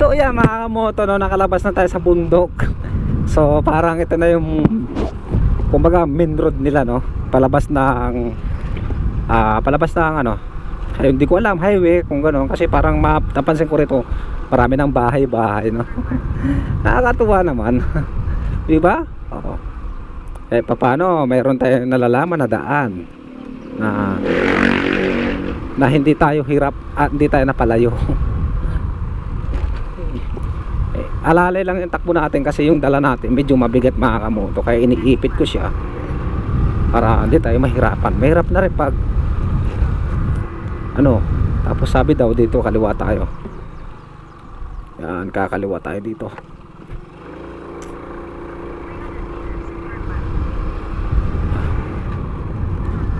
So yeah mga kamoto no, nakalabas na tayo sa bundok. So parang ito na yung kumbaga main road nila no. Palabas ng ah palabas ng ano. Ay, hindi ko alam highway kung gano'n kasi parang map napansin ko rito marami ng bahay-bahay no. Nakakatuwa naman. 'Di ba? Oo. Eh paano mayroon tayong nalalaman na daan na na hindi tayo hirap at hindi tayo napalayo. Alalay lang yung takbo natin kasi yung dala natin medyo mabigat mga kamoto kaya iniipit ko siya. Para hindi tayo mahirapan. Mahirap na rin pag ano tapos sabi daw dito kaliwa tayo. Yan kakaliwa tayo dito.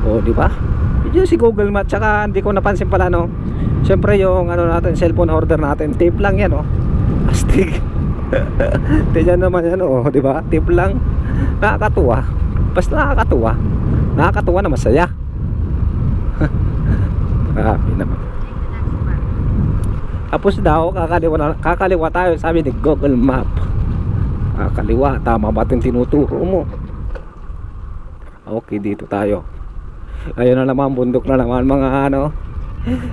O di ba? Medyo si Google Maps tsaka hindi ko napansin pala no? Syempre yung ano natin cellphone order natin tape lang yan oh. Astig Tignan naman yan oh, di ba? Tip lang. Nakakatuwa. Basta nakakatuwa. Nakakatuwa na masaya. Happy naman. Tapos daw, kakaliwa, na- kakaliwa tayo, sabi ni Google Map. Kakaliwa, tama ba itong tinuturo mo? Okay, dito tayo. Ayun na naman, bundok na naman mga ano.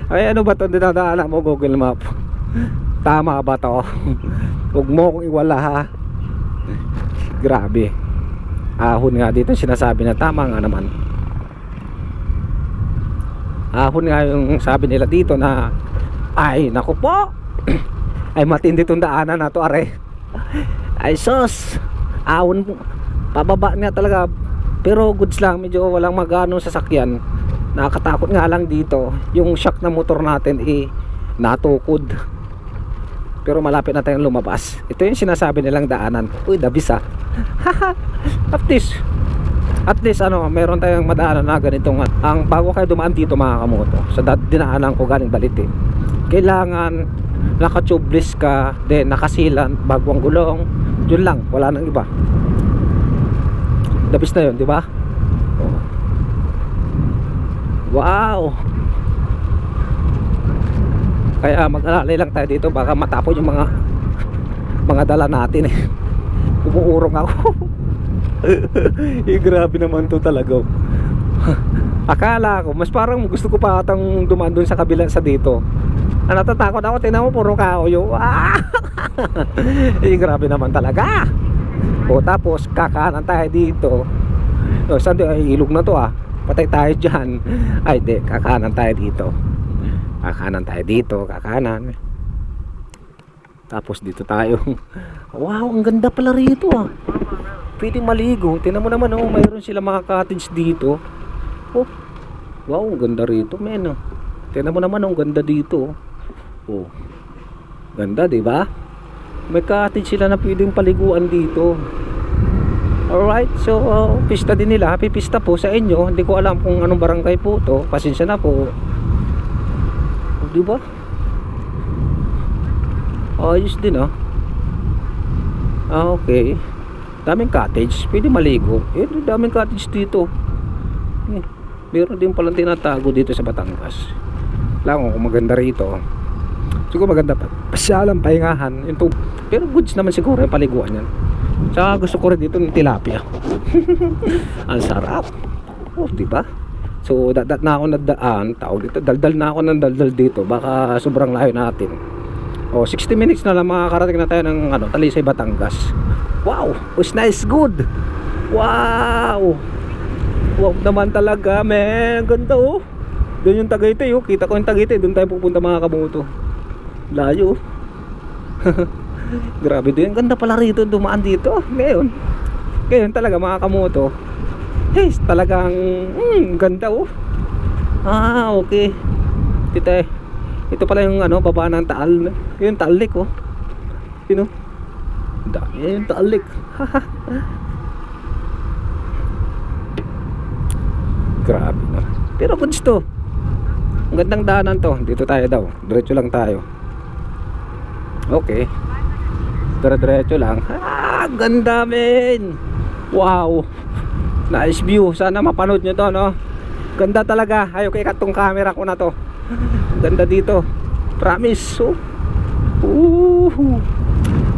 Ay, ano ba itong dinadaanan mo, Google Map? Tama ba to? Huwag mo akong iwala ha. Grabe. Ahon nga dito sinasabi na tama nga naman. Ahon nga yung sabi nila dito na ay naku po. ay matindi tong daanan na to are. Ay sos. Ahon. Pababa niya talaga. Pero goods lang medyo walang magano sasakyan. Nakakatakot nga lang dito. Yung shock na motor natin eh natukod pero malapit na tayong lumabas. Ito yung sinasabi nilang daanan. Uy dabis ah at least at least ano meron tayong madaanan na ganitong ang bago kayo dumaan dito mga kamoto sa da- dinaanan ko galing balite kailangan nakatubeless ka then nakasilan bagong gulong. Yun lang wala nang iba. Dabis na yun di ba? Oh. wow kaya mag-alalay lang tayo dito baka matapon yung mga mga dala natin eh. Umuurong ako. Eh grabe naman to talaga. Akala ko mas parang gusto ko pa atang dumaan dun sa kabila sa dito. Ah, natatakot ako tingnan mo puro kaoyo ah! eh grabe naman talaga. O tapos kakanan tayo dito. O saan ay ilog na to ah. Patay tayo dyan. Ay di kakanan tayo dito kakanan tayo dito kakanan tapos dito tayo wow ang ganda pala rito ah pwedeng maligo tinan mo naman oh mayroon sila mga cottage dito oh wow ang ganda rito men oh. tinan mo naman oh, ang ganda dito oh ganda di ba may cottage sila na pwedeng paliguan dito Alright, so uh, pista din nila. Happy pista po sa inyo. Hindi ko alam kung anong barangay po to. Pasensya na po. Di ba? Ayos din ah. Ah, okay. Daming cottage. Pwede maligo. Eh, daming cottage dito. Eh, meron din palang tinatago dito sa Batangas. Lang kung maganda rito. Siguro maganda pa. Pasyalan, pahingahan. Yung tub- Pero goods naman siguro yung paliguan yan. Tsaka gusto ko rin dito ng tilapia. Ang sarap. Oh, di ba? So, dadat na ako nadaan, tawag dito, daldal na ako ng daldal dito, baka sobrang layo natin. Oh, 60 minutes na lang makakarating na tayo ng ano, Talisay, Batangas. Wow, was nice, good. Wow. Wow naman talaga, man. Ganda oh. Doon yung Tagaytay oh. Kita ko yung Tagaytay, doon tayo pupunta mga kamoto. Layo. Grabe din. Ganda pala rito dumaan dito. Ngayon. Ngayon talaga mga kamoto. Hey, talagang mm, ganda oh. Ah, okay. Eh. Ito pala yung ano, baba ng taal. Yung taalik oh. Yun oh. Dami yung taalik. Grabe na. Pero goods to. Ang gandang daanan to. Dito tayo daw. Diretso lang tayo. Okay. Dire-diretso lang. Ah, ganda men. Wow. Nice view. Sana mapanood nyo to, no? Ganda talaga. Ayaw kay katong camera ko na to. Ganda dito. Promise. Oh. Ooh. Woohoo!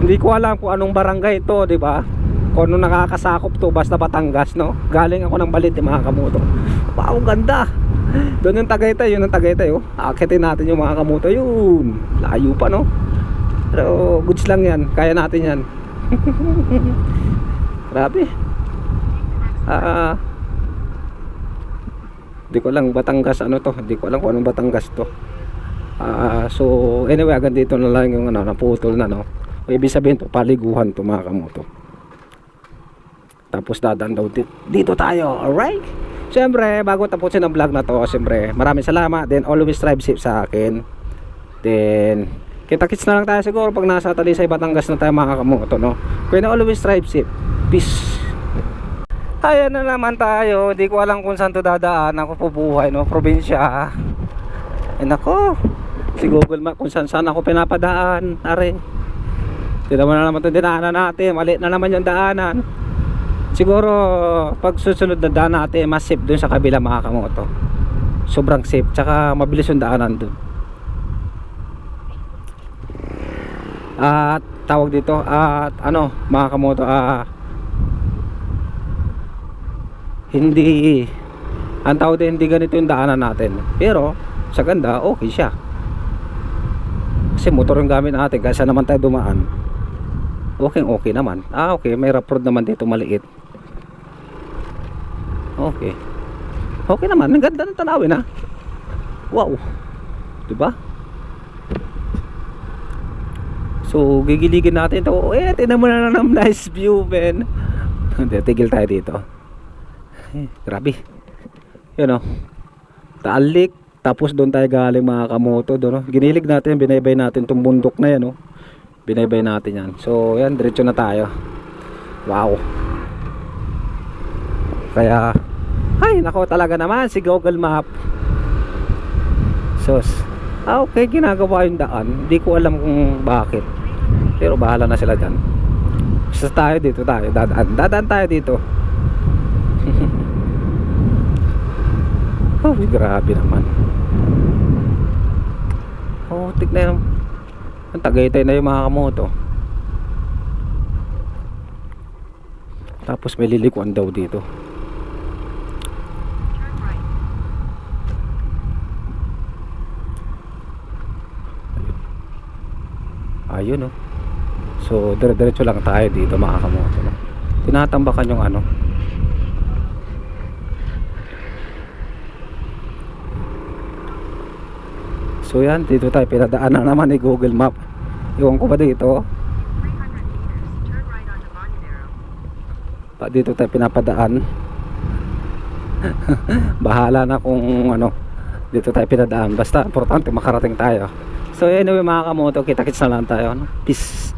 Hindi ko alam kung anong barangay ito, di ba? Kung anong nakakasakop to, basta Batangas, no? Galing ako ng balit, mga kamoto. Wow, ganda! Doon yung Tagaytay, yun ang Tagaytay, oh. Akitin natin yung mga kamoto, yun. Layo pa, no? Pero goods lang yan, kaya natin yan. Grabe. Ah, di ko lang Batangas ano to, di ko alam kung anong Batangas to. Ah, so anyway, hanggang dito na lang yung ano, naputol na no. O, ibig sabihin to, paliguhan to mga kamoto. Tapos dadan daw dito, dito tayo, alright? Siyempre, bago tapusin ang vlog na to, siyempre, maraming salamat. Then, always drive safe sa akin. Then, kita-kits na lang tayo siguro pag nasa Talisay, Batangas na tayo mga kamoto, no? Kaya always drive safe. Peace. Ayan na naman tayo. Hindi ko alam kung saan to dadaan. Ako po buhay, no? Probinsya. Ay nako. Si Google Map kung saan saan ako pinapadaan. Are. Tignan mo na naman itong dinaanan natin. Mali na naman yung daanan. Siguro, pag susunod na daan natin, mas safe dun sa kabila mga kamoto. Sobrang safe. Tsaka mabilis yung daanan dun. At tawag dito, at ano, mga kamoto, ah, hindi ang tawag din hindi ganito yung daanan natin. Pero sa ganda okay siya. Kasi motor yung gamit natin kasi naman tayo dumaan okay okay naman. Ah okay may rough road naman dito maliit. Okay. Okay naman ang ganda ng tanawin ha wow. Diba? So gigiligin natin to. Eh tinan mo na ng nice view man tigil tayo dito eh, grabe. Yun o. Taalik. Tapos doon tayo galing mga kamoto. Doon, no? Ginilig natin, binaybay natin itong bundok na yan. No? Binaybay natin yan. So, yan, diretso na tayo. Wow. Kaya, ay, nako talaga naman si Google Map. Sus. Ah, okay, ginagawa yung daan. Hindi ko alam kung bakit. Pero bahala na sila dyan. Basta tayo dito tayo. Dadaan. Dadaan tayo dito. Oh, grabe naman. Oh, tignan yung ang tagaytay na yung mga kamoto. Tapos may lilikuan daw dito. Ayun oh. So, dire-diretso lang tayo dito mga kamoto. Tinatambakan yung ano, So yan, dito tayo pinadaan na naman ni Google Map. Iwan ko ba dito? 300 meters, turn right onto Montedero. Pa dito tayo pinapadaan. Bahala na kung ano, dito tayo pinadaan. Basta importante makarating tayo. So anyway mga kamoto, kita-kits na lang tayo. No? Peace.